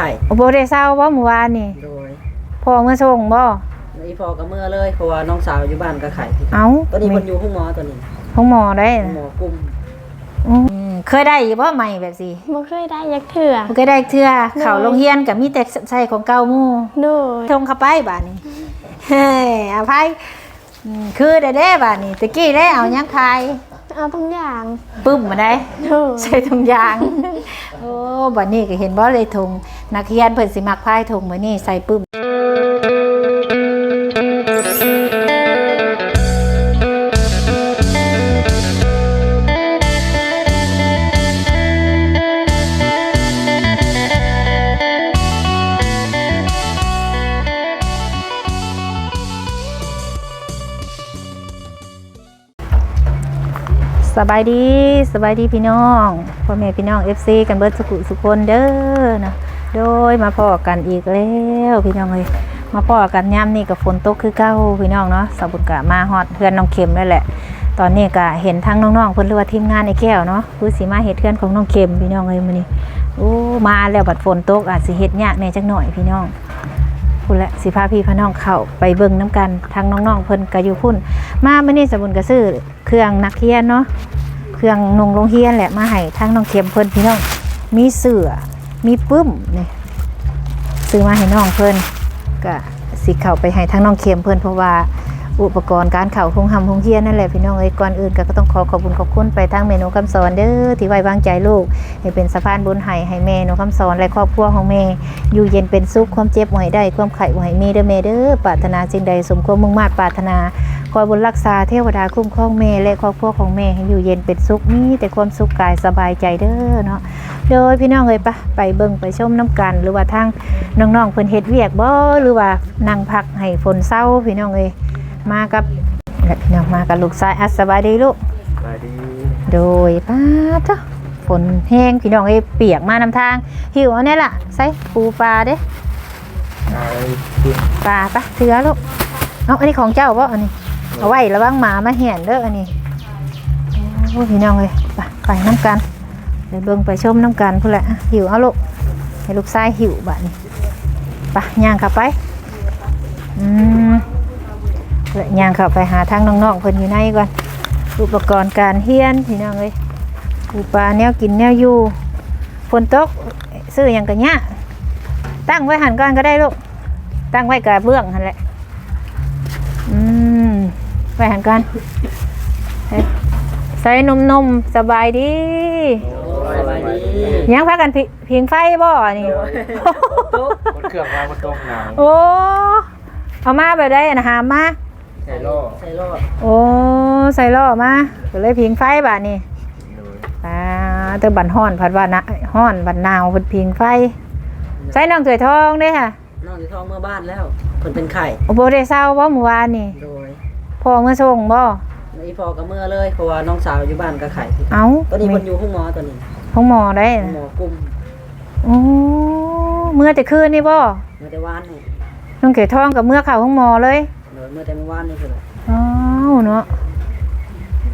ไข่โอ้บ่ได้เศร้าบ่เมื่อวานนี่โดยพ่อเมื่อส่งบ่อีพอกับเมื่อเลยเพราะว่าน้องสาวอยู่บ้านก็ไข่เอ้าตอนนี้มันอยู่ห้องหมอตัวนี้ห้องหมอได้ห้องหมอกลุ่มอืมเคยได้อยู่บ่ใหม่แบบสิบ่เคยได้ยักเถื่อบ่เคยได้เทื่อเข้าโรงเรียนก็มีแต่ใช้ของเก่าหมู่โดยทงเข้าไปบาดนี้เฮ้ยอภัยอืมคือได้เด้บาดนี้ตะกี้ได้เอาหยังคาย เอาทุกอย่างปึ้มมาได้โดยใส่ถุงยาง โอ้บัดนี้ก็เห็นบ่เลยถุงนักเรียนเพิ่นสิมักพายถุงมื้อนี้ใส่ปึ้ม สบายดีสบายดีพี่น้องพ่อแม่พี่น้อง FC กันเบิดสุขุสุคนเด้อนะโดยมาพอกันอีกแล้วพี่น้องเอ้ยมาพอกันย่ำนี่กับฝนตกคือเก้าพี่น้องเนาะสบุญกะมาฮอดเพื่อนน้องเข็มนั่นแหละ ตอนนี้ก็เห็นทั้งน้องๆเพิ่อนเรียกว่าทีมงานไอ้แก้วเนาะคือสิมาเฮ็ดเพื่อนของน้องเข็มพี่น้องเอ้ยมื้อนี้โอ้มาแล้วบัดฝนตกอาจสิเฮ็ดยากแหน่จักหน่อยพี่น้อง พุ่นแหละสิพาพี่พาน้องเข้าไปเบิ่งน้ำกันทั้งน้องๆเพิ่นก็อยู่พุ่น มามื้อนี้สบุญก็ซื้อเครื่องนักเรียนเนาะเครื่องนงโรงเรียนแหละมาให้ทั้งน้องเข็มเพิ่นพี่น้องมีเสือมีปึ้มนี่ซื้อมาให้น้องเพิ่นก็สิเข้าไปให้ทั้งน้องเข็มเพิ่นเพราะว่า อุปกรณ์การเข้าโรงหำโรงเรียนนั่นแหละพี่น้องเอ้ยก่อนอื่นก็ต้องขอขอบคุณขอบคุณไปทั้งเมนูคำสอนเด้อที่ไว้วางใจลูก ให้เป็นสะพานบุญให้ให้แม่หนูคำสอนและครอบครัวของแม่อยู่เย็นเป็นสุขความเจ็บบ่ให้ได้ความไข้บ่ให้มีเด้อแม่เด้อปรารถนาสิ่งใดสมความมุ่งมา่ปรารถนาคอยบุญรักษาเทวดาคุ้มครองแม่และครอบครัวของแม่ให้อยู่เย็นเป็นสุขมีแต่ความสุขกายสบายใจเด้อเนาะโดยพี่น้องเอ้ยปะไปเบิ่งไปชมน้ำกันหรือว่าทางน้องๆเพิ่นเฮ็ดเวียกบ่หรือว่านั่งพักให้ฝนเศร้าพี่น้องเอ้ย มากับและพี่น้องมากับลูกชายอัสสบายดีลูกสวัสดีโดยป้าจ้ะฝนแห้งพี่น้องเอ้ยเปียกมานำทาง หิวเอาเนี่ยล่ะใส่ปูปลาเด้ไอ้ที่ปลาปะเถือลูกเอาอันนี้ของเจ้าป่ะอันนี้เอาไว้ระวังหมามาเหียนเด้ออันนี้โอ้พี่น้องเลยไปไปน้ำกันไปเบิ่งไปชมน้ำกันพุ่นแหละหิวเอาลูกให้ลูกชายหิวบัดนี้ไปย่างเขับไปอืมแล้ว ย่างเขับไปหาทางน้องๆเพิ่นอยู่ในก่อนอุปกรณ์การเฮียนพี่น้องเลยปูปลาแนวกินแนวอยู่ฝนตกซื้อหยังกันเนี่ยากตั้งไว้หันก่อนก็ได้ลูกตั้งไว้กับเบื้องนั่นแหละอืมไว้หันกันเฮ้ยใส่นมนมๆสบายดีสบายดียังพักกันพิพิงไฟบ่นี่ตุ๊กบนเครื่องมาบนโต๊ะหนาวโอ้เอามาแบบได้นะหามมา ใส่ล่อใส่รอดโอ้ใส่ล่อมาก็เลยพิงไฟบาดนี่เลยอ่าเตอบันห้อนผัดว่านะห้อนบันหนาวเพิ่นพิงไฟ ใส่น้องถวยทองเด้อค่ะน้องอยู่ท้องเมื่อบ้านแล้วเพิ่นเป็นไข่โอ้บ่ได้เศร้าบ่เมื่อวานนี่โดยพ่อเมื่อส่งบ่อีพอกับเมื่อเลยเพราะว่าน้องสาวอยู่บ้านก็ไข่เอ้าตอนนี้มันอยู่ห้องหมอตัวนี้ห้องหมอได้ห้องหมอกลุ่มโอ้เมื่อแต่คืนนี่บ่เมื่อแต่วานนี่น้องเก๋ทองกับเมื่อเข้าห้องหมอเลยโดย เมื่อแต่เมื่อวานนี่คืออ้าวเนาะ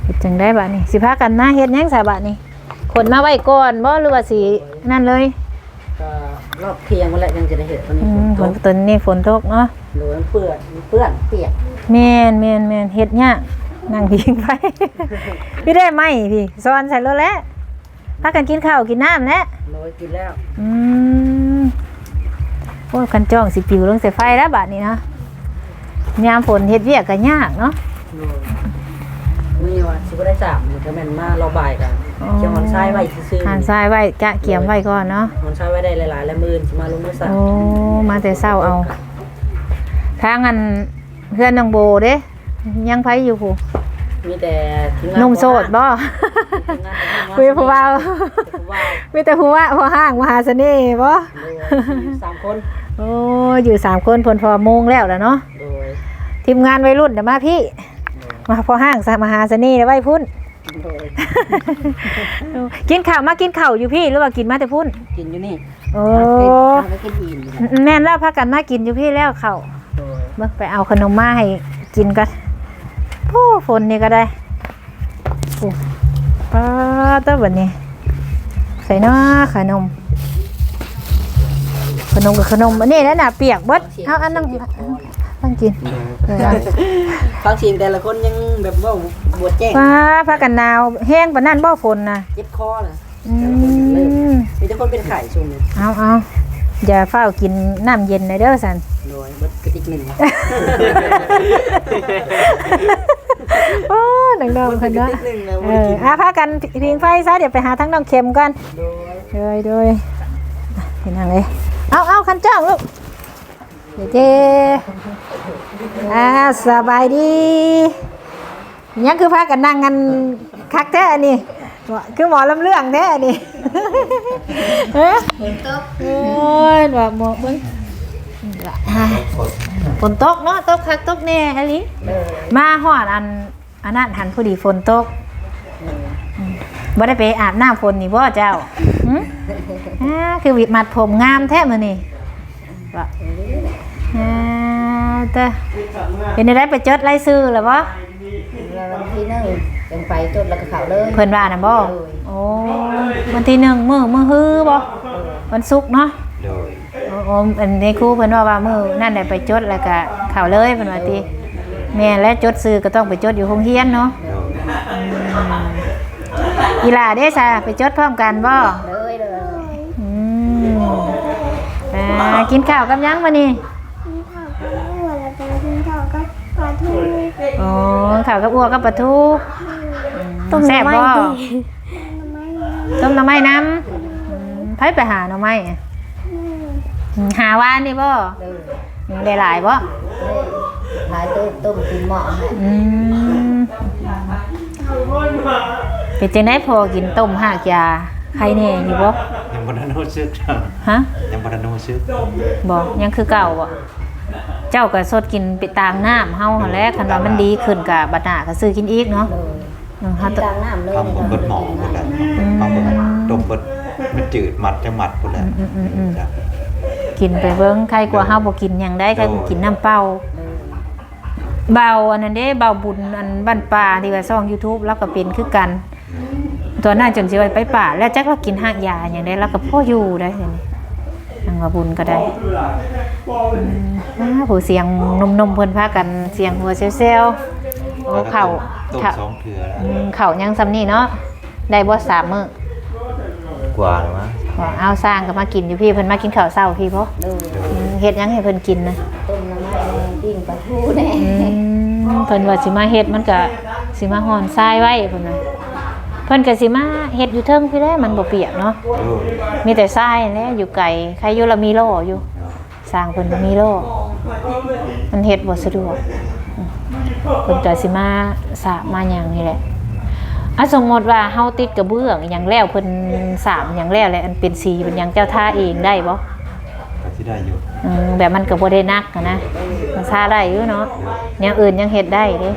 เฮ็ดจังได้บัดนี้สิพากันมาเฮ็ดหยังซะบัดนี้ขนมาไว้ก่อนบ่หรือว่าสินั่นเลยก็รอบเที่ยงวันแรกยังจะได้เห็นตอนนี้อืฝมนฝตนกตอนนี้ฝนตกเนาะโดยมันเปื้อนมันเปื้อนเปียกแม่นแม่นแม่นเฮ็ดยากนั่งพิงไป พี่ได้ไหมพี่ซ้อนใส่รถแล้วพากันกินข้าวกินน้ำแล้ว โดยกินแล้วอืมโอ้ยคันจ้องสิปิวลงใส่ไฟแล้วบัดนี้เนาะ ยามฝนเฮ็ดเวียกก็ยากเนาะโดยมีว่าสิบ่ได้สามมันก็แม่นมาเราบ่ายกันอ๋อเกี่ยวหอนทรายไว้ซื่อๆหันทรายไว้กะเกียมไว้ก่อนเนาะหอนทรายไว้ได้หลายๆแล้วมือสิมาลงมือสั่โอ้มาแต่เศร้าเอาทางอันเพื่อนนางโบเด้ยังไผอยู่ผู้มีแต่ทีมงานหนุ่มโสดบ่ทีมงานคุยผู้เบาผู้บ่าวมีแต่ผู้ว่าผู้ห้างมหาเสน่ห์บ่โดยสามคน โอ้อยู่สามคนเพนพอโมงแล้วแหล้วเนาะโดย ทีมงานวัยรุ่นเดี๋ยวมาพี่ มาพอห้างสมหาเสน่ห์เดี๋ยวไว้พุ่นโดยกินข้าวมากินข้าวอยู่พี่หรือว่ากินมาแต่พุ่น กินอยู่นี่โอ้ทำให้กินอิ่มอยู่นะแม่นแล้วพากันมากินอยู่พี่แล้วข้าวโดยเบิ่งไปเอาขนมมาให้กินกันโอ้ฝนนี่ก็ได้โอ้ป้าตะวันนี้ ใส่หน้าขนม ขนมกับขนมอันนี้นั่นน่ะเปียกเบิดเอาอันนั้น ต้องกินเออฟังเสียงแต่ละคนยังแบบว่าบวดแจ้งฟ้าพากันหนาวแห้งปานนั้นบ่ฝนน่ะเจ็บคอเลยอืมมีแต่คนเป็นไข่ช่วงนี้เอาเอาอย่าเฝ้าวกินน้ำเย็นนะเด้อสันโดยเบิดกระติกหนึ่งโอ้ดังดองคนเนาะกระติกหนึ่งนะเอออาพากันพิงไฟซะเดี๋ยวไปหาทั้งน้องเข็มกันโดยโดยโดยเห็นยังไงเอาเอาคันจ้างลูก เดี๋ยวเจอ่าสบายดียังคือพากันนั่งกันคักแท้อันนี้คือหมอลำเรื่องแท้อันนี้เฮ้ยโอ้ยว่าหมอเบิ้งฝนตกเนาะตกคักตกแน่อันนี้มาหอดอันอันนั้นหันพอดีฝนตกบ่ได้ไปอาบน้ำฝนนี่บ่เจ้าหึอ่าคือวิมัดผมงามแท้มื้อนี่ว่า อ่าแต่เป็นได้ไปจดรายชื่อแล้วบ่วันที่หนึ่งยังไปจดแล้วก็เขาเลยเพิ่นว่าน่ะบ่โอ้วันที่หนึ่งมื้อมื้อฮือบ่วันศุกร์เนาะโดยโอ้โอ้อันนี้ครูเพิ่นว่าว่ามื้อนั่นได้ไปจดแล้วก็เข้าเลยเพิ่นว่าติแม่และจดซื้อก็ต้องไปจดอยู่โรงเรียนเนาะโดยอีหล่าเด้ซะไปจดพร้อมกันบ่เลยเลยอืมอ่ากินข้าวกับยังมานี่กินข้าวกับหัวแล้วก็กินข้าวกับปลาทู อ๋อข้าวกับอัวกับปลาทูต้มแซ่บน้ำบ่ไม้ดิต้มหน่อไม้น้ำอืมไผไปหาหน่อไม้อะอืมหาวานนี่บ่เลยอืมได้หลายบ่เลยหายต้มต้มกินหม้อให้อืมเป็นจังได๋พอกินต้มหากยาใครแน่อยู่บ่ยังบ่ทันรู้สึกครับฮะยังบ่ทันรู้สึกบ่ยังคือเก่าบ่ เจ้าก็สดกินไปตามน้ำเฮาหั่นแหละคันว่ามันดีขึ้นก็บัดหน้าก็ซื้อกินอีกเนาะเลยอืมเฮากินต้องกลางน้ำเลยทำบ่เบิดหมอพุ่นแหละทำบ่ดมเบิดมันจืดมัดจังหมัดพุ่นแหละอืมอืมอืมจ้ะกินไปเบิ้งใครกลัวเฮาบ่กินหยังได้ใครบ่กินน้ำเปล่า เบาอันนั้นเด้เบาบุญอันบ้านป่าที่ว่าช่อง YouTube แล้วก็เป็นคือกันตัวนั้นจนสิว่าไปป่า แล้วจักเรากินหากยาหยังได้แล้วก็พ่ออยู่ได้เดี๋ยวนี้ ทางว่าบุญก็ได้อืมอ้าผู้เสียงนมๆเพิ่นพากันเสียงหัวเซลๆโอ้เข่าต้มเข่าสองเทื่อแล้วอืมเข่ายังซำนี้เนาะได้บ่สามมื้อกว่าแล้วมั้งว่าเอาสร้างก็มากินอยู่พี่เพิ่นมากินข้าวเช้าพี่พ่อเลยอืมเฮ็ดหยังให้เพิ่นกินนะต้มน้ำมันแดงปิ้งปลาทูแน่อืมเพิ่นว่าสิมาเฮ็ดมันก็สิมาห่อนทรายไว้เพิ่นน่ะ เพิ่นก็สิมาเฮ็ดอยู่เทิงพี่แหล้มันบ่เปียกเนาะโอ้ยมีแต่ทรายแหละอยู่ไกลใครอยู่ละมีโล่อยู่ สร้างเพิ่นก็มีโล่มันเฮ็ดบ่สะดวกอืมเพิ่นก็สิมาสระมาหยังนี่แหละอะสมมติว่าเฮาติดกระเบื้องอหยังแล้วเพิ่นสามหยังแล้วแหละอันเป็นสีเป็นหยังเจ้าท่าเองได้บ่ก็สิได้อยู่อืมแบบมันก็บ่ได้นักอะนะมันซาได้อยู่เนาะอย่างอื่นยังเฮ็ดได้เด้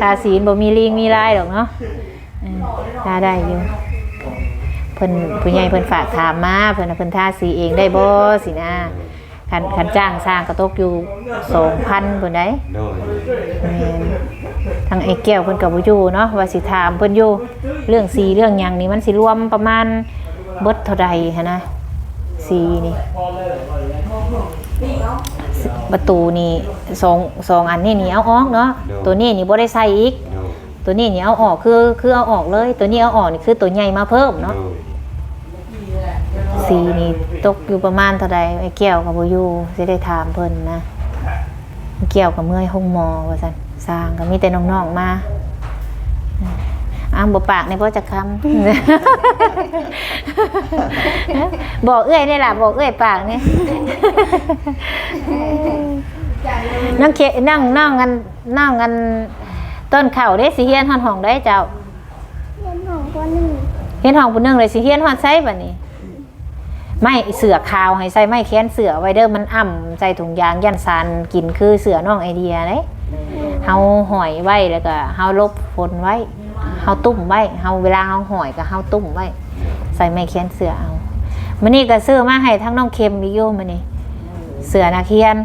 ทาสีบ่มีลิงมีลายดอกเนาะอืม ทาได้อยู่เพิ่นผู้ใหญ่เพิ่นฝากถามมาเพิ่นน่ะเพิ่นทาสีเองได้บ่สินะคันคันจ้างสร้างก็ตกอยู่2,000เพิ่นได้โดยแม่นทางไอ้แก้วเพิ่นก็บ่อยู่เนาะว่าสิถามเพิ่นอยู่เรื่องสีเรื่องหยังนี่มันสิรวมประมาณเบิดเท่าใดหันนะสีนี่ประตูนี่สองสองอันนี่นี่เอาออกเนาะตัวนี้นี่บ่ได้ใส่อีกโดย ตัวนี้นี่เอาออกคือคือเอาออกเลย ตัวนี้เอาออกนี่คือตัวใหญ่มาเพิ่มเนาะโดยสีนี่ตกอยู่ประมาณเท่าใดไอ้แก้วกับบ่อยู่สิได้ถามเพิ่นนะไอ้แก้วกับเมื่อยห้องหมอว่าซั่นสร้างก็มีแต่น้องๆมาอ้าวบ่ปากในบ่จะคำบอกเอื้อยนี่ล่ะบอกเอื้อยปากนี่นั่งเคนั่งนั่งกันนั่งกัน ต้นเข่าได้สิเฮียนฮอนห้องได้เจ้าเรียนของคนหนึ่งเฮียนห้องผู้หนึงเลยสิเฮียนฮอนไซบัดนี้ ไม่เสือขาวให้ใส่ไม่แค้นเสือไว้เด้อมันอ่ำใส่ถุงยางยันซานกินคือเสือน้องไอเดียเด้เฮาหอยไว้แล้วก็เฮาลบฝนไว้เฮาตุ้มไว้เฮาเวลาเฮาหอยก็เฮาตุ้มไว้ ใส่ไม่แค้นเสือเอามื้อนี้ก็ซื้อมาให้ทั้งน้องเค็มอีกอยู่มื้อนี้เสือนาเคียน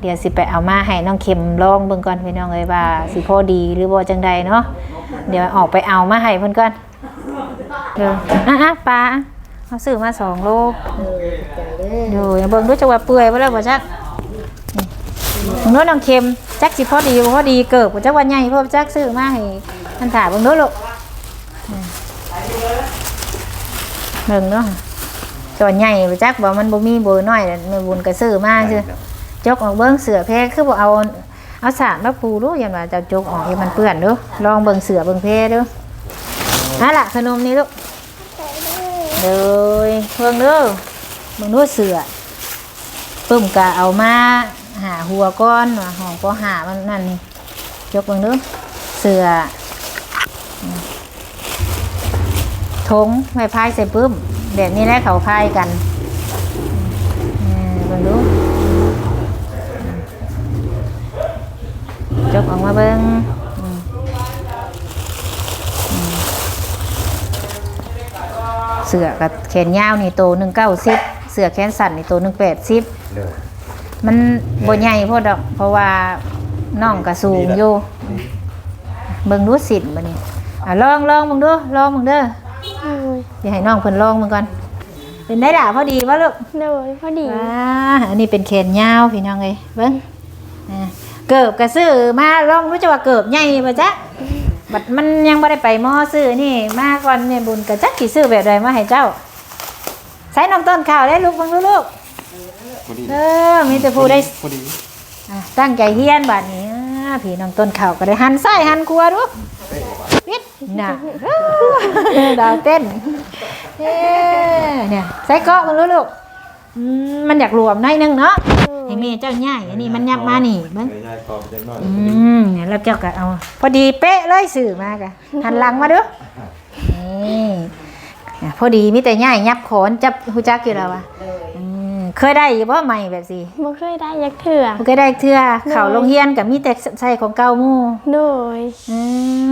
เดี๋ยวสิไปเอามาให้น้องเข็มลองเบิ่งก่อนพี่น้องเอ้ยว่าสิพอดีหรือบ่จังใดเนาะเดี๋ยวออกไปเอามาให้เพิ่นก่อนเดี๋ยวอะอะปลาเขาซื้อมาสองโลเออใจเด้อดูอย่าเบิ่งด้วยจังหวะเปื่อยบ่แล้วบ่จักนี่เบิ่งด้วยน้องเค็มจักสิพอดีบ่พอดีเกิบบ่จักว่าใหญ่เพราะจักซื้อมาให้มันถ่าเบิ่งด้วยลูกนี่เบิ่งเนาะจอใหญ่บ่จักบ่มันบ่มีเบอร์น้อยแม่บุญก็ซื้อมาซื่อ จกออกเบิ่งเสือแพรคือบ่เอาเอาสารมาปูดูอย่างว่าจะจกออกให้มันเปื้อนด้อลองเบิ่งเสือเบิ่งแพรเด้อนั่นแหละขนมนี่ลูกเลยเพิ่งเด้อมึงนู้เสือปึ้มกะเอามาหาหัวก้อนหองก็หามันนั่นนี่ยกเบิ่งด้อเสือทงไม้พายใส่ปึ้มแบบนี้แหละเขาพายกันอืมเบิ่งดู ยกออกมาเบิ่งอืมเสือกับแขนยาวนี่โตหนึ่งเก้าสิบเสือแขนสั้นนี่โตหนึ่งแปดสิบเลยมันบ่ใหญ่พอดอก เพราะว่าน้องก็สูงอยู่เบิ่งดูสินบัดนี้อะลองลองมึงดูลองมึงเด้อโดยอย่าให้น้องเพิ่นลองมึงก่อนเป็นได้ด่าพอดีวะลูกโดยพอดีว้าอันนี้เป็นแขนยาวพี่น้องเอ้ยเบิ่งอ่า เกิบก็ซื้อมาลองรู้จักว่าเกิบใหญ่บ่จ๊ะบัดมันยังบ่ได้ไปมอซื้อนี่ มาก่อนเนี่ยบุญก็จักสิซื้อแบบใดมาให้เจ้าใส่น้องต้นข้าวได้ลูกเบิ่งดูลูกพอดีเออมีแต่ผู้ได้พอดีอะตั้งใจเฮียนบัดนี้อ่าพี่น้องต้นข้าวก็ได้หันซ้ายหันขวาดูวิดน่ะเออดาวเต้นเอ้เนี่ยใส่เกาะเบิ่งดูลูก อืมมันอยากรวมหน่อยนึงเนาะให้แม่เจ้าใหญ่อันนี้มันยับมานี่เบิ่งไม่ใช่ขอบจังหน่อยอืมเนี่ยแล้วเจ้าก็เอา พอดีเป๊ะเลยสื่อมากะหันหลังมาดูนี่อะพอดีมีแต่ย่ายยับขอนจับหูจักอยู่แล้ววะอืมเคยได้อยู่บ่ใหม่แบบสิบ่เคยได้ยักเถื่อบ่เคยได้เทื่อเข่าโรงเรียนกับมีแต่ใส่ของเก่าหมู่ โดย อื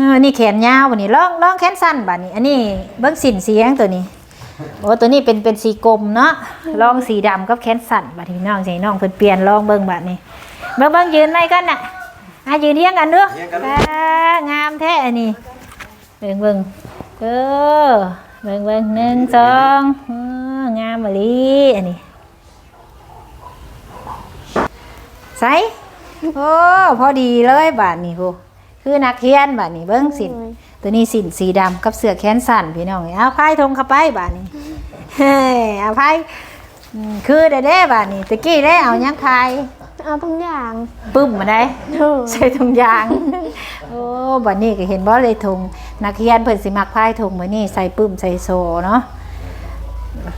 มอันนี้แขนยาวบัดนี้ลองลองแขนสั้นบัดนี้ อันนี้เบิ่งสินเสียงตัวนี้ โอ้ตัวนี้เป็นเป็นสีกลมเนาะลองสีดำกับแขนสั้นบัดนี้น้องให้น้องเพิ่นเปลี่ยนลองเบิ่งบัดนี้เบิ่งเบิ่งยืนไหนกันน่ะอะยืนเทียงกันเด้อเรียกกัน อ่างามแท้อันนี้เบิ่งเบิ่งเออเบิ่งเบิ่งหนึ่งสองเอองามมะลิอันนี้ใส่โอ้พอดีเลยบาทนี้โหคือนักเรียนบาทนี้เบิ่งสิน ตัวนี้สินสีดำกับเสื้อแขนสั้นพี่น้องเอาพายทงเข้าไปบาทนี้เฮ้ยเอาพายอืมคือได้เด้บาทนี้ตะกี้ได้เอายังพายเอาทุกอย่างปึ้มมาได้โดยใส่ถุงยางโอ้บัดนี้ก็เห็นบ่เลยถุงนักเรียนเพิ่นสิมักพายถุงมื้อนี้ใส่ปึ้มใส่โซเนาะ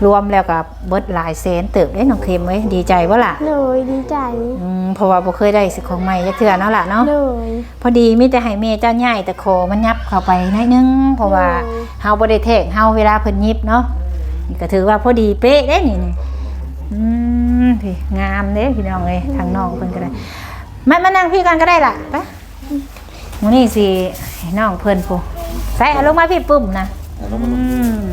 รวมแล้วก็เบิดหลายแสนเติบได้น้องเค็มเว้ยดีใจบ่ล่ะโดยดีใจอืมเพราะว่าบ่เคยได้สิของใหม่จักเทื่อเนาะล่ะเนาะโดยพอดีมีแต่ให้แม่เจ้าใหญ่แต่คอมันยับเข้าไปหนิดนึงเพราะว่าโอ้เฮาบ่ได้แทกเฮาเวลาเพิ่นยิบเนาะนี่ก็ถือว่าพอดีเป๊ะเด้นี่นี่อืมพี่งามเด้พี่น้องเอ้ยทางน้องเพิ่นก็ได้มามานั่งพี่กันก็ได้ล่ะไปมื้อนี้สิให้น้องเพิ่นผู้ใส่เอาลงมาพี่ปุ่มนะอืม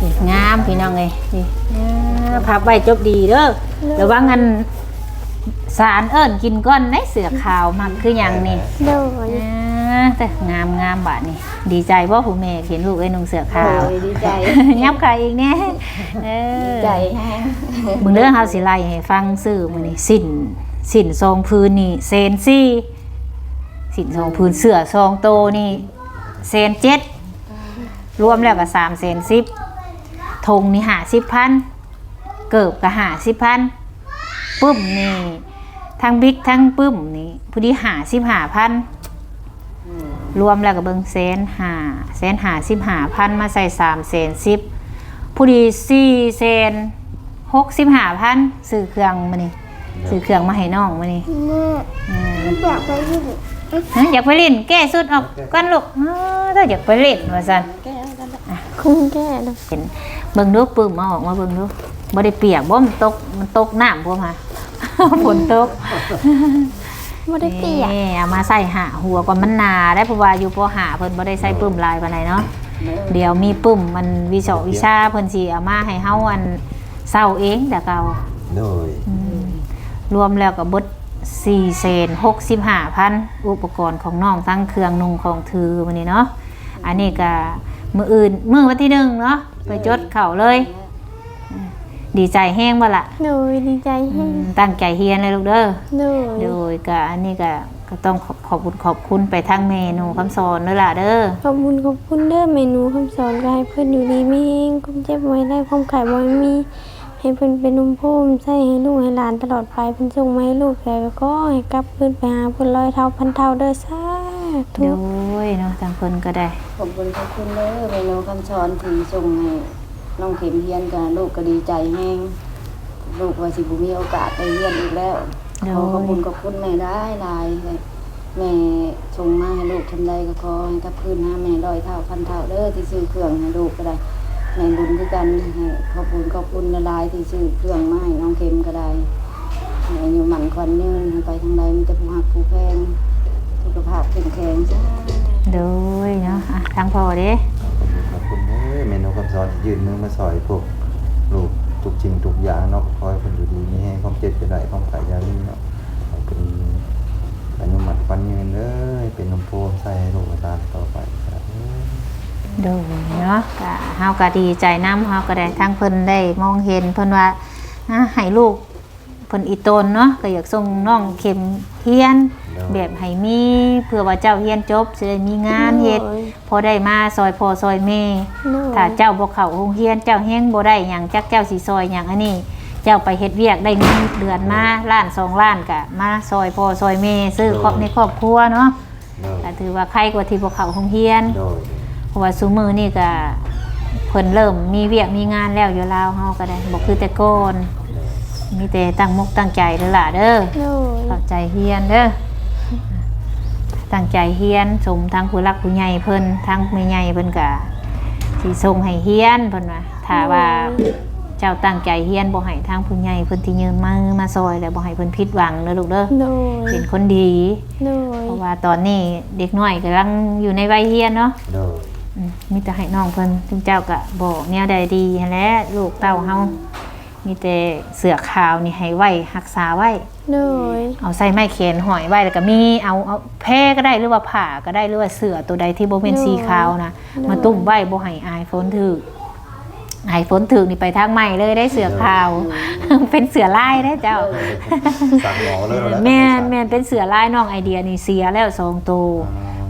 พี่งามพี่น้องเอ้ยนี่เออพับไว้จบดีเด้อระวังงันสารเอิ้นกินก้อนในเสือขาวมักคือหยังนี่โดยอ่าแต่งามงามบาทนี่ ดีใจว่าผู้แม่เห็นลูกไอ้นุ่งเสือขาวโอ้ยดีใจยับขาอีกเนี่ยเออใจแฮงมึงเรื่องเฮาสิไล่ให้ฟังซื้อมื้อนี้สินสินซองพื้นนี่เซนซี่สินซองพื้นเสือซองโตนี่เซนเจ็ดรวมแล้วก็สามเซนสิบ ธงนี่หาสิบพันเกิบก็หาสิบพันปึ้มนี่ทั้งบิ๊กทั้งปึ้มนี่พอดีหาสิบหาพันรวมแล้วก็เบิงเซนหาเซนหาสิบหาพันมาใส่สามเซนสิบผู้ดีสี่เซนหกสิบหาพันซื้อเครื่องมานี่ซื้อเครื่องมาให้น้องมานี่แม่อืมอยากไปที่ฮะอยากไปเล่นแก้สุดออกกันลูกอ้าวถ้าอยากไปเล่นว่าสันคุณแก่เลยเห็น เบิ่งดูปึ้มมาออกมาเบิ่งดูบ่ได้เปียกบ่มันตกมันตกน้ำพวกมาฝนตกไม่ได้เปียกนี่เอามาใส่หาหัวก่อนมันหนาได้เพราะว่าอยู่ปหาเพิ่นบ่ได้ใส่ปึ้มลายปานใดเนาะเดี๋ยวมีปุ่มมันวิชาวิชาเพิ่นสิเอามาให้เฮาอันเศร้าเองแต่เก่าโดยรวมแล้วก็เบิด4เซน65,000อุปกรณ์ของน้องทั้งเครื่องนุ่งของถือมื้อนี้เนาะอันนี้ก็มื้ออื่นมื้อวันที่หนึ่งเนาะ ไปจดเข่าเลยอืมดีใจแห้งบ่ล่ะโดยดีใจอืให้มตั้งใจเฮียนเลยลูกเด้อโดยโดยก็อันนี้ก็ก็ต้องขอขอบคุณขอบคุณไปทางเมนูคำสอนด้วยล่ะเด้อขอบคุณขอบคุณเด้อเมนูคำสอนก็ให้เพื่อนอยู่ดีมีเองความเจ็บไว้ได้ความขายบ่มีให้เพิ่นเป็นนุ่มพุ่มใส่ให้ลูกให้หลานตลอดไปเพิ่นส่งมาให้ลูกแต่ก็ให้กลับคืนไปหาเพิ่นร้อยเท่าพันเท่าเด้อสา ธุโดยเนาะทางเพิ่นก็ได้ ขอบคุณขอบคุณเด้อเมนูคำสอนที่ส่งให้น้องเข็มเฮียนกับลูกก็ดีใจแห้งลูกว่าสิบุมีโอกาสได้เรียนอีกแล้วขอขอบคุณขอบคุณแม่ได้หลายเลยแม่ส่งมาให้ลูกทำได้ก็ขอให้กลับคืนหาแม่ร้อยเท่าพันเท่าเด้อที่ซื้อเครื่องให้ลูกก็ได้แม่บุญคือกันให้ขอบคุณขอบคุณละลายที่ซื้อเครื่องมาให้น้องเข็มก็ได้ให้อายู่หมันควันยืนไปทางใดมันจะผู้หักผู้แพง สุขภาพแข็งแข็งจ้าโดยเนาะอะทางพ่อเด้ขอบคุณเด้อเมนูคำสอนที่ยืนมือมาสอยพวกลูกทุกจริงทุกอย่างเนาะคอยคนอยู่ดีมีให้ความเจ็บเป็นไรความขายยาลีเนาะให้เป็นอายุหมัดฟันยืนเลยเป็นนมโพใส่ให้ลูกหลานต่อไปครับโดยเนาะก็เฮาก็ดีใจนํเฮาก็ได้ทางเพิ่นได้มองเห็นเพิ่นว่าอะให้ลูกเพิ่นอีตนเนาะก็อยากส่งน้องเข็มเฮียน แบบให้มีเพื่อว่าเจ้าเฮียนจบสิได้มีงานเฮ็ดพอได้มาซอยพ่อซอยแม่โดยถ้าเจ้าบ่เข้าโรงเรียนเจ้าแฮงบ่ได้หยังจักเจ้าสิซอยหยังอันนี้ เจ้าไปเฮ็ดเวียกได้เงินเดือนมาล้านสองล้านก็มาซอยพ่อซอยแม่ซื้อครอบในครอบครัวเนาะโดยก็ถือว่าใครกว่าที่บ่เข้าโรงเรียนโดยเพราะว่าซุมื้อนี่ก็เพิ่นเริ่มมีเวียกมีงานแล้วอยู่ลาวเฮาก็ได้บ่คือแต่ก่อนมีแต่ตั้งมุกตั้งใจเด้อล่ะเด้อโดยตั้งใจเฮียนเด้อ ตั้งใจเฮียนสมทั้งผู้รักผู้ใหญ่เพิ่นทั้งแม่ใหญ่เพิ่นก็สิส่งให้เฮียนเพิ่นว่าถ้าว่าเจ้าตั้งใจเฮียนบ่ให้ทางผู้ใหญ่เพิ่นที่ยืนมือมาซอยแล้วบ่ให้เพิ่นผิดหวังเด้อลูกเด้อโดยเป็นคนดี โดย เพราะว่าตอนนี้เด็กน้อยกำลังอยู่ในวัยเฮียนเนาะโดยอืมมีแต่ให้น้องเพิ่นถึงเจ้าก็บอกแนวใดดีหั้นแหละลูกเต้าเฮามีแต่เสือขาวนี่ให้ไว้รักษาไว้ โดยเอาใส่ไม้เขนหอยไว้แล้วก็มีเอาเอาแพร่ก็ได้หรือว่าผ้าก็ได้หรือว่าเสื้อตัวใดที่บ่เป็นสีขาวนะมาตุ้มไว้บ่ให้อายฝนถึกอายฝนถึกนี่ไปทางใหม่เลยได้เสื้อขาว เป็นเสื้อลายได้เจ้าสั่งหมอเลยแล้วแม่นแม่นเป็นเสื้อลายน้องไอเดียนี่เสียแล้วสองตัว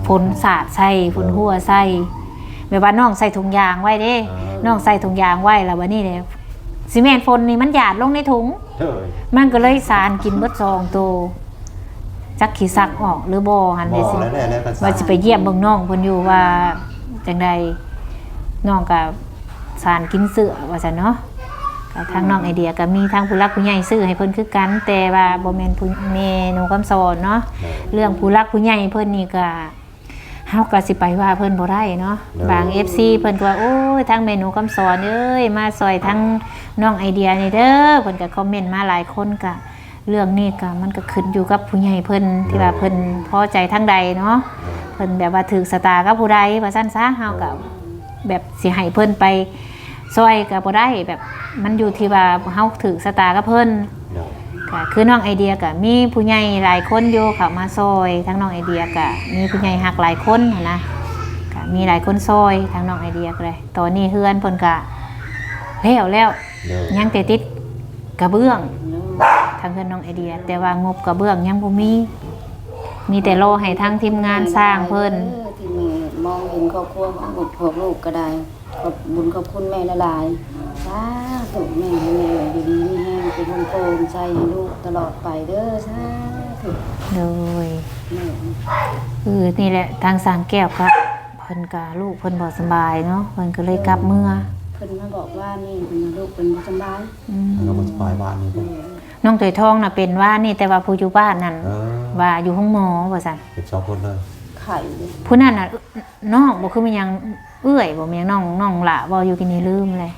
ฝนสาดใส่ฝนหัวใส่แบบว่าน้องใส่ถุงยางไว้เด้น้องใส่ถุงยางไว้แล้ววันนี้เนี่ย ซีเมนต์ฝนนี่มันหยาดลงในถุงโดยมันก็เลยสารกินเบิดซองโตวจักขี้ซักออกหรือบ่หันหมไปอสิแล้วแน่แล้วกันว่าสิไปเยี่ยมเบิ่งน้องเพิ่นอยู่ว่าจังใดน้องก็สารกินเสือว่าซั่นเนาะก็ทางน้องไอเดียก็มีทางผู้รักผู้ใหญ่ซื้อให้เพิ่นคือกัน แต่ว่าบ่แม่นผู้เมนูคำสอนเนาะ เรื่องผู้รักผู้ใหญ่เพิ่นนี่ก็ เฮาก็สิไปว่าเพิ่นบ่ได้เนาะบาง FC เพิ่นก็ว่าโอ้ยทางเมนูคำสอนเอ้ยมาซอยทางน้องไอเดียนี่เด้อเพิ่นก็คอมเมนต์มาหลายคนก็เรื่องนี้ก็มันก็ขึ้นอยู่กับผู้ใหญ่เพิ่นที่ว่าเพิ่นพอใจทางใดเนาะเพิ่นแบบว่าถือสตาร์กับผู้ใดว่าซั่นซะเฮาก็แบบสิให้เพิ่นไปซอยก็บ่ได้แบบมันอยู่ที่ว่าเฮาถือสตาร์กับเพิ่นโดย ก็คือน้องไอเดียก็มีผู้ใหญ่หลายคนอยู่เข้ามาซอยทั้งน้องไอเดียก็มีผู้ใหญ่หักหลายคนหั้นนะก็มีหลายคนซอยทั้งน้องไอเดียก็เลยตอนนี้เฮือนเพิ่นก็แล้วแล้วโดยยังแต่ติดกระเบื้องทางเฮือนน้องไอเดีย แต่ว่างบกระเบื้องยังบ่มีมีแต่รอให้ทางทีมงานสร้างเพิ่นที่แม่มองเห็นครอบครัวของบุตรพวกลูกก็ได้ขอบบุญขอบคุณแม่ละลายสาธุแม่ให้แม่อยู่ดีมีแห้ง เป็นคนโกงใจให้ลูกตลอดไปเด้อสาธุโดยแม่คือนี่แหละทางสางแก้วครับเพิ่นกะลูกเพิ่นบ่สำบายเนาะเพิ่นก็เลยกลับเมื่อเพิ่นมาบอกว่านี่เพิ่นว่าลูกเป็นบ่สำบายอืมเราก็สบายบ้านนี่เป็นน้องตอยทองน่ะเป็นว่านี่แต่ว่าผู้อยู่บ้านนั่นเออว่าอยู่ห้องหมอว่าซั่นเป็นสองคนเลยไข่เลยผู้นั้นน่ะน้องบ่คือมันยังเอื้อยบ่แม่นน้องน้องละบ่อยู่กินนี่ลืมเลย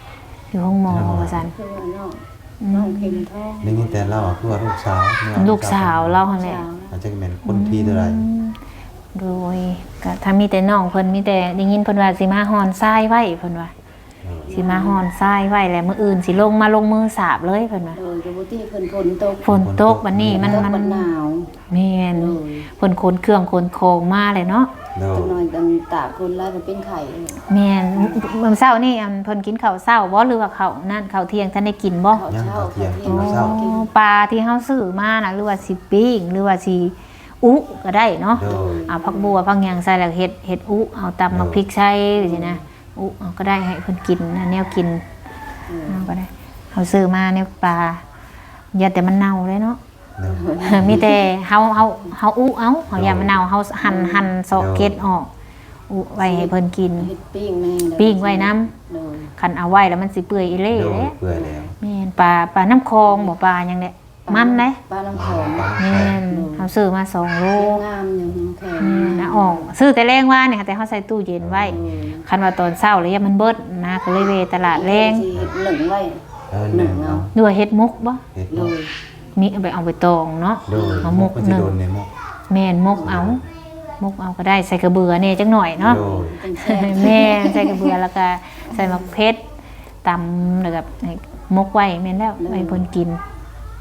อยู่ห้องหมอว่าซั่นคือว่าน้องอื น้องมเข็มทองได้ยินแต่เล่าอะคือว่าลูกสาวเนี่ยลูกสาวเราหั่นแหละสาวอาจจะเป็นคนที่เท่าไหรอืมโดยก็ถ้ามีแต่น้องเพิ่นมีแต่ได้ยินเพิ่นว่าสิมาฮอนทรายไว้เพิ่นว่าเออสิมาฮอนทรายไว้แล้วมื้ออื่นสิลงมาลงมือสาบเลยเพิ่นว่าโดยกบุตี้เพิ่นฝนตกฝนตกบัดนี้มันตกมันมันหนาวแม่นโดยเพิ่นขนเครื่องขนของมาเลยเนาะ โโดยจักหน่อยกันตากคนแล้วก็เป็นไข่แม่นเมื่อเช้านี่อันเพิ่นกินข้าวเช้าบ่หรือว่าข้าวนั่นข้าวเที่ยงท่านได้กินบ่ข้าวเช้าข้าวเที่ยงอ๋ข้าวเช้ากินอปลาที่เฮาซื้อมาน่ะหรือว่าสิปิ้งหรือว่าสิอุก็ได้เนาะ โดย เอาผักบัวผักหยังใส่แล้วเฮ็ดเฮ็ดอุเอาตำมักพริกใส่สินะอุเอาก็ได้ให้เพิ่นกินนะแนวกินเอาก็ได้เอาซื้อมาเนี่ยปลาอย่าแต่มันเน่าเลยเนาะโดย มีแต่เฮาเฮาเฮาอุเอาเฮาอย่ามันเน่าเฮาหั่นหั่นซอกเกล็ดออก อุไว้ให้เพิ่นกิน เฮ็ดปิ้งแม่ปิ้งไว้น้โดยคันเอาไว้แล้วมันสิเปื่อยอีเล่โดยเด้เปื่อยแล้วแม่นปลาปลาน้ำคลองบ่ปลาหยังเนี่ยมันเด้ปลาน้ำหอมแม่นเฮาซื้อมาสองโล งามอยู่ยังแข็งนี่นะออกซื้อแต่แรงว่าเนี่ยค่ะแต่เขาใส่ตู้เย็นไว้ คันว่าตอนเช้าเลยมันเบิดนะก็เลยเวตลาดแรงสิหนึ่งไว้ เออหนึ่งเอาด้วยเฮ็ดมุกบ่เฮ็ดโดมุกย มีเอาไปเอาไปตองเนาะโดยเอามุมุกกมันหสินึ่งโดนในมุกแม่นมุกเอามุกเอาก็ได้ใส่กระเบือเนี่ยจังหน่อยเนาะ โดยเป็นแซ่บแม่นใส่กระเบือแล้วก็ใส่มะเพชรตำแล้วก็ให้มุกไว้แม่นแล้วไว้เพิ่นกิน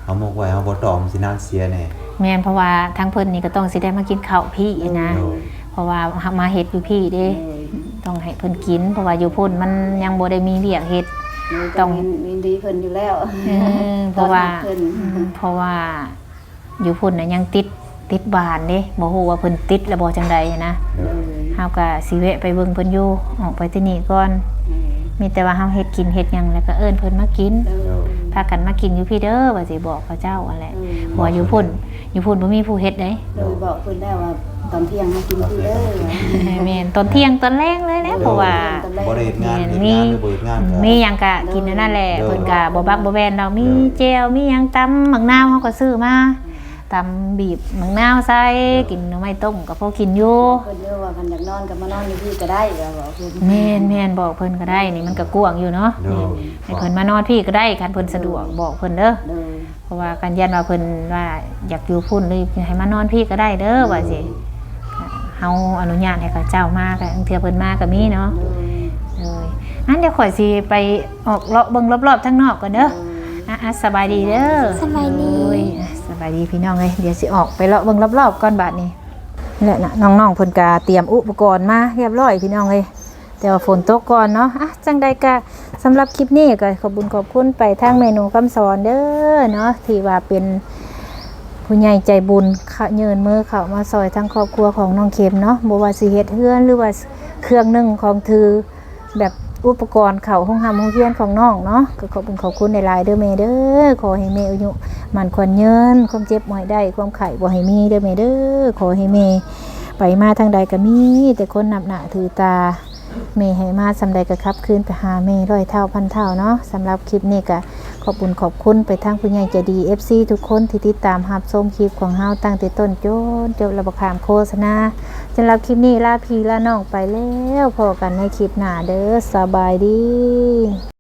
เอามุกไว้เอาบ่ตอมสิน้ำเสียแน่แม่นเพราะว่าทั้งเพิ่นนี่ก็ต้องสิได้มากินข้าวพี่นะ โดยเพราะว่ามาเฮ็ดอยู่พี่เด้โดยต้องให้เพิ่นกิน เพราะว่าอยู่พุ่นมันยังบ่ได้มีเวียกเฮ็ดโดย ต้ต้อองงมีดีเพิ่นอยู่แล้วเออเพราะว่าเพิ่นอืมเพราะว่าอยู่พุ่นน่ะยังติดติดบ้านเด้บ่ฮู้ว่าเพิ่นติดแล้วบ่จังใดนะโดโดยยเฮาก็สิแวะไปเบิ่งเพิ่นอยู่ออกไปที่นี่ก่อนมีแต่ว่าเฮาเฮ็ดกินเฮ็ดหยังแล้วก็เอิ้นเพิ่นมากินโดยพากันมากินอยู่พี่เด้อว่าสิบอกเขาเจ้าอันแหละเออเพราะว่าอยู่พุ่น อยู่พุ่นบ่มีผู้เฮ็ดเด้โดยบอกเพิ่นแล้วว่าตอนเที่ยงมากินที่เด้อแม่นตอนเที่ยงตอนแรงเลยแหละเพราะว่าบ่ได้เฮ็ดงานเฮ็ดมีงานหรือบ่เฮ็ดงานก็มีหยังกะกินอันนั่นแหละเด้อเพิ่นกะบ่บักบ่แวนเรามีเด้อเจลมีหยังตำมักนาวเฮาก็ซื้อมาตำบีบมักนาวใส่กินหน่อไม้ต้มก็พอกินอยู่เพิ่นเยอะว่าคันอยากนอนก็มานอนอยู่ที่ก็ได้ก็บอกเพิ่นแม่นแม่นบอกเพิ่นก็ได้นี่มันก็กว้างอยู่เนาะเด้อให้เพิ่นมานอนพี่ก็ได้คันเพิ่นสะดวกบอกเพิ่นเด้อโดยเพ ราะว่ากันยันว่าเพิ่นว่าอยากอยู่พุ่นเลยให้มานอนพี่ก็ได้เด้อว่าสิเฮาอนุญาตให้เขาเจ้ามาก็เทื่อเพิ่นมาก็มีเนาะโดยเลยอันเดี๋ยวข่อยสิไปออกเลาะเบิ่งรอบๆทั้งนอกก่อนเด้ออะอะสบายดีเด้อสบายดีโอ้ยอะสบายดีพี่น้องเลยเดี๋ยวสิออกไปเลาะเบิ่งรอบๆก่อนบาดนี้นี่แหละนะน้องๆเพิ่นกาเตรียมอุปกรณ์มาเรียบร้อยพี่น้องเลย แต่ว่าฝนตกก่อนเนาะอะจังใดก็สำหรับคลิปนี้ก็ขอบคุญขอบคุณไปทางเมนูคำสอนเด้อเนาะที่ว่าเป็นผู้ใหญ่ใจบุญขะเยินมือเข้ามาซอยทั้งครอบครัวของน้องเข็มเนาะบ่ว่าสิเฮ็ดเฮือนหรือว่าเครื่องนึ่งของถือแบบอุปกรณ์เข่าห้องหำห้องเฮียนของน้องเนาะก็ขอบคุณขอบคุณในลายเด้อเมเด้อขอให้เมอายุมันควรเยินความเจ็บบ่ให้ได้ความไข่บ่ให้มีเด้อเมเด้อขอให้เมไปมาทางใดก็มี แต่คนนับหน้าถือตา เมให้มาสำใดกะครับคืนไปหาเมร้อยเท่าพันเท่าเนาะสำหรับคลิปนี้ก็ขอบคุณขอบคุณไปทางผู้ใหญ่ใจดี FC ทุกคนที่ติดตามหับชมคลิปของเฮาตั้งแต่ต้นจนจบระบบขามโฆษณาสำหรับคลิปนี้ลาพี่ลาน้องไปแล้วพอกันในคลิปหน้าเด้อสบายดี